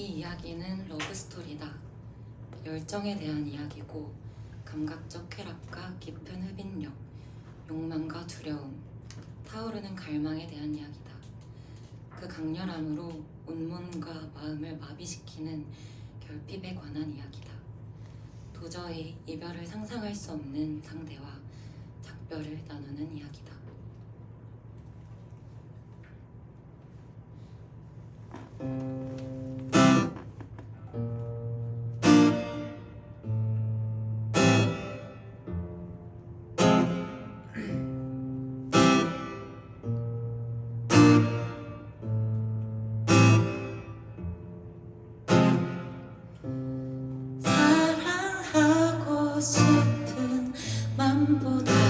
이 이야기는 러브스토리다. 열정에 대한 이야기고 감각적 쾌락과 깊은 흡인력, 욕망과 두려움, 타오르는 갈망에 대한 이야기다. 그 강렬함으로 온몸과 마음을 마비시키는 결핍에 관한 이야기다. 도저히 이별을 상상할 수 없는 상대와 작별을 나누는 이야기다. simple. Day.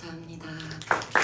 감사합니다.